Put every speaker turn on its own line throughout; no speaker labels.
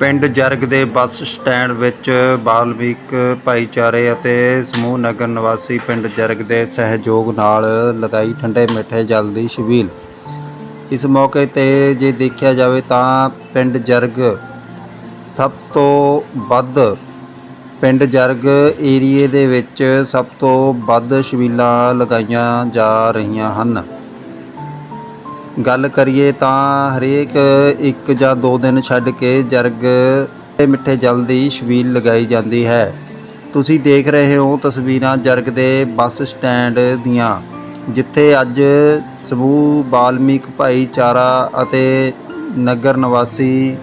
ਪਿੰਡ ਜਰਗ ਦੇ bus stand ਵਿੱਚ ਬਾਲਮੀਕ ਭਾਈਚਾਰੇ ਅਤੇ ਸਮੂਹ ਨਗਰ ਨਿਵਾਸੀ ਪਿੰਡ ਜਰਗ ਦੇ ਸਹਿਯੋਗ ਨਾਲ ਲਗਾਈ ਠੰਡੇ ਮਿੱਠੇ ਜਲ ਦੀ ਛਬੀਲ। ਇਸ ਮੌਕੇ ਤੇ ਜੇ ਦੇਖਿਆ ਜਾਵੇ ਤਾਂ ਪਿੰਡ ਜਰਗ ਸਭ ਤੋਂ ਵੱਧ ਪਿੰਡ ਜਰਗ ਏਰੀਏ ਦੇ ਵਿੱਚ ਸਭ ਤੋਂ ਵੱਧ ਛਬੀਲਾਂ ਲਗਾਈਆਂ ਜਾ ਰਹੀਆਂ ਹਨ। ਗੱਲ ਕਰੀਏ ਤਾਂ ਹਰੇਕ ਇੱਕ ਜਾਂ ਦੋ ਦਿਨ ਛੱਡ ਕੇ ਜਰਗ ਤੇ ਮਿੱਠੇ ਜਲ ਦੀ ਛਬੀਲ ਲਗਾਈ ਜਾਂਦੀ ਹੈ। ਤੁਸੀਂ ਦੇਖ ਰਹੇ ਹੋ ਤਸਵੀਰਾਂ ਜਰਗ ਦੇ ਬੱਸ ਸਟੈਂਡ ਦੀਆਂ, ਜਿੱਥੇ ਅੱਜ ਸਮੂਹ ਬਾਲਮੀਕ ਭਾਈਚਾਰਾ ਅਤੇ ਨਗਰ ਨਿਵਾਸੀ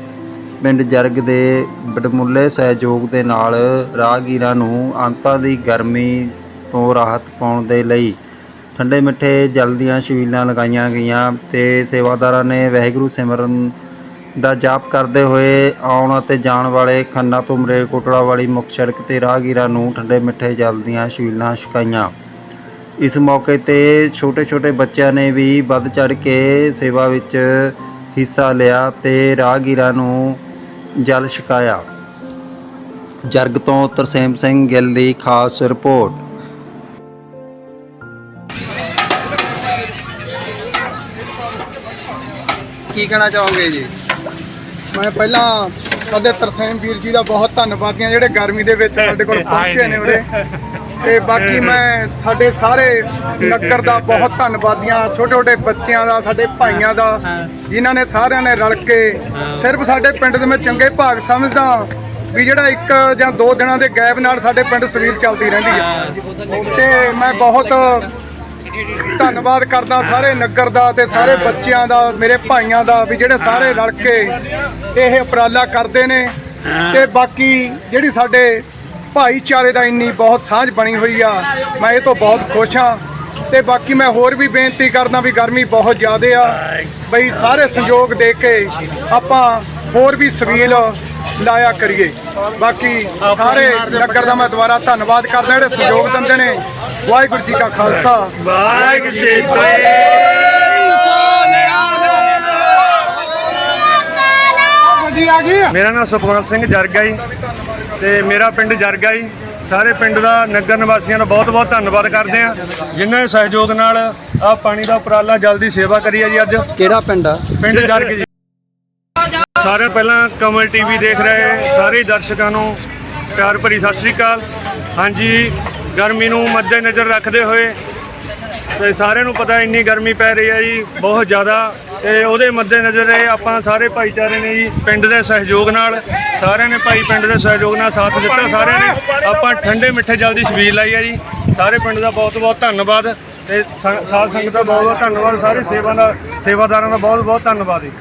ਪਿੰਡ ਜਰਗ ਦੇ ਬਡਮੁੱਲੇ ਸਹਿਯੋਗ ਦੇ ਨਾਲ ਰਾਹਗੀਰਾਂ ਨੂੰ ਅੰਤਾਂ ਦੀ ਗਰਮੀ ਤੋਂ ਰਾਹਤ ਪਾਉਣ ਦੇ ਲਈ ਠੰਡੇ ਮਿੱਠੇ ਜਲ ਦੀਆਂ ਛਬੀਲਾਂ ਲਗਾਈਆਂ ਗਈਆਂ ਤੇ ਸੇਵਾਦਾਰਾਂ ਨੇ ਵਾਹਿਗੁਰੂ ਸਿਮਰਨ ਦਾ ਜਾਪ ਕਰਦੇ ਹੋਏ ਆਉਣ ਅਤੇ ਜਾਣ ਵਾਲੇ ਖੰਨਾ ਤੋਂ ਮਰੇਲਕੋਟਲਾ ਵਾਲੀ ਮੁੱਖ ਸੜਕ ਤੇ ਰਾਹਗੀਰਾਂ ਨੂੰ ਠੰਡੇ ਮਿੱਠੇ ਜਲ ਦੀਆਂ ਛਬੀਲਾਂ ਛਕਾਈਆਂ। ਇਸ ਮੌਕੇ ਤੇ ਛੋਟੇ-ਛੋਟੇ ਬੱਚਿਆਂ ਨੇ ਵੀ ਵੱਧ ਚੜ ਕੇ ਸੇਵਾ ਵਿੱਚ ਹਿੱਸਾ ਲਿਆ ਤੇ ਰਾਹਗੀਰਾਂ ਨੂੰ ਜਲ ਛਕਾਇਆ। ਜਰਗ ਤੋਂ ਤਰਸੇਮ ਸਿੰਘ ਗਿੱਲ ਦੀ ਖਾਸ ਰਿਪੋਰਟ। ਕੀ ਕਹਿਣਾ ਚਾਹੋਗੇ ਜੀ?
ਮੈਂ ਪਹਿਲਾਂ ਸਾਡੇ ਤਰਸੇਮ ਵੀਰ ਜੀ ਦਾ ਬਹੁਤ ਧੰਨਵਾਦੀ ਹਾਂ ਜਿਹੜੇ ਗਰਮੀ ਦੇ ਵਿੱਚ ਸਾਡੇ ਕੋਲ ਪਹੁੰਚੇ ਨੇ ਉਰੇ। ਤੇ ਬਾਕੀ ਮੈਂ ਸਾਡੇ ਸਾਰੇ ਨਗਰ ਦਾ ਬਹੁਤ ਧੰਨਵਾਦੀ ਹਾਂ ਛੋਟੇ ਛੋਟੇ ਬੱਚਿਆਂ ਦਾ, ਸਾਡੇ ਭਾਈਆਂ ਦਾ, ਜਿਨ੍ਹਾਂ ਨੇ ਸਾਰਿਆਂ ਨੇ ਰਲ ਕੇ ਸਿਰਫ ਸਾਡੇ ਪਿੰਡ ਦੇ ਮੈਂ ਚੰਗੇ ਭਾਗ ਸਮਝਦਾ ਵੀ ਜਿਹੜਾ ਇੱਕ ਜਾਂ ਦੋ ਦਿਨਾਂ ਦੇ ਗੈਪ ਨਾਲ ਸਾਡੇ ਪਿੰਡ ਸਵੀਰ ਚੱਲਦੀ ਰਹਿੰਦੀ ਹੈ। ਤੇ ਮੈਂ ਬਹੁਤ ਧੰਨਵਾਦ ਕਰਦਾ ਸਾਰੇ ਨਗਰ ਦਾ ਤੇ ਸਾਰੇ ਬੱਚਿਆਂ ਦਾ ਮੇਰੇ ਭਾਈਆਂ ਦਾ ਵੀ ਜਿਹੜੇ ਸਾਰੇ ਰਲ ਕੇ ਇਹ ਉਪਰਾਲਾ ਕਰਦੇ ਨੇ। ਤੇ ਬਾਕੀ ਜਿਹੜੀ ਸਾਡੇ ਭਾਈਚਾਰੇ ਦਾ ਇੰਨੀ ਬਹੁਤ ਸਾਂਝ ਬਣੀ ਹੋਈ ਆ ਮੈਂ ਇਹ ਤੋਂ ਬਹੁਤ ਖੁਸ਼ ਹਾਂ। ਤੇ ਬਾਕੀ ਮੈਂ ਹੋਰ ਵੀ ਬੇਨਤੀ ਕਰਦਾ ਵੀ ਗਰਮੀ ਬਹੁਤ ਜ਼ਿਆਦਾ ਆ। ਬਈ ਸਾਰੇ ਸੰਯੋਗ ਦੇ ਕੇ ਆਪਾਂ ਹੋਰ ਵੀ ਸਵੀਲ ਲਾਇਆ ਕਰੀਏ। ਬਾਕੀ ਸਾਰੇ ਨਗਰ ਦਾ ਮੈਂ ਦੁਬਾਰਾ ਧੰਨਵਾਦ ਕਰਦਾ ਜਿਹੜੇ ਸਹਿਯੋਗ ਦਿੰਦੇ ਨੇ। ਵਾਹਿਗੁਰੂ ਜੀ ਕਾ ਖਾਲਸਾ।
ਵਾਹਿਗੁਰੂ ਜੀ ਮੇਰਾ ਨਾਮ ਸੁਖਵੰਤ ਸਿੰਘ ਜਰਗਾ ਜੀ ਤੇ ਮੇਰਾ ਪਿੰਡ ਜਰਗਾ ਜੀ। ਸਾਰੇ ਪਿੰਡ ਦਾ ਨਗਰ ਨਿਵਾਸੀਆਂ ਦਾ ਬਹੁਤ-ਬਹੁਤ ਧੰਨਵਾਦ ਕਰਦੇ ਆ ਜਿਨ੍ਹਾਂ ਦੇ ਸਹਿਯੋਗ ਨਾਲ ਆ ਪਾਣੀ ਦਾ ਉਪਰਾਲਾ ਜਲਦੀ ਸੇਵਾ ਕਰੀ ਹੈ ਜੀ ਅੱਜ।
ਕਿਹੜਾ ਪਿੰਡ ਆ?
ਪਿੰਡ ਜਰਗ ਜੀ। ਸਾਰੇ ਪਹਿਲਾਂ ਕਮਲ ਟੀਵੀ ਦੇਖ ਰਹੇ ਸਾਰੇ ਦਰਸ਼ਕਾਂ ਨੂੰ ਪਿਆਰ ਭਰੀ ਸਤਿ ਸ੍ਰੀ ਅਕਾਲ। ਹਾਂਜੀ ਗਰਮੀ ਨੂੰ ਮੱਦੇ ਨਜ਼ਰ ਰੱਖਦੇ ਹੋਏ ਤੇ ਸਾਰਿਆਂ ਨੂੰ ਪਤਾ ਇੰਨੀ ਗਰਮੀ ਪੈ ਰਹੀ ਹੈ ਜੀ ਬਹੁਤ ਜ਼ਿਆਦਾ। ਤੇ ਉਹਦੇ ਮੱਦੇ ਨਜ਼ਰ ਇਹ ਆਪਾਂ ਸਾਰੇ ਭਾਈਚਾਰੇ ਨੇ ਜੀ ਪਿੰਡ ਦੇ ਸਹਿਯੋਗ ਨਾਲ ਸਾਰਿਆਂ ਨੇ ਭਾਈ ਪਿੰਡ ਦੇ ਸਹਿਯੋਗ ਨਾਲ ਸਾਥ ਦਿੱਤਾ। ਸਾਰਿਆਂ ਨੇ ਆਪਾਂ ਠੰਡੇ ਮਿੱਠੇ ਜਲ ਦੀ ਛਬੀਲ ਲਾਈ ਹੈ ਜੀ। ਸਾਰੇ ਪਿੰਡ ਦਾ ਬਹੁਤ ਬਹੁਤ ਧੰਨਵਾਦ। ਤੇ ਸਾਧ ਸੰਗਤ ਦਾ ਬਹੁਤ ਬਹੁਤ ਧੰਨਵਾਦ। ਸਾਰੇ ਸੇਵਾ ਦਾ ਸੇਵਾਦਾਰਾਂ ਦਾ ਬਹੁਤ ਬਹੁਤ ਧੰਨਵਾਦ ਜੀ।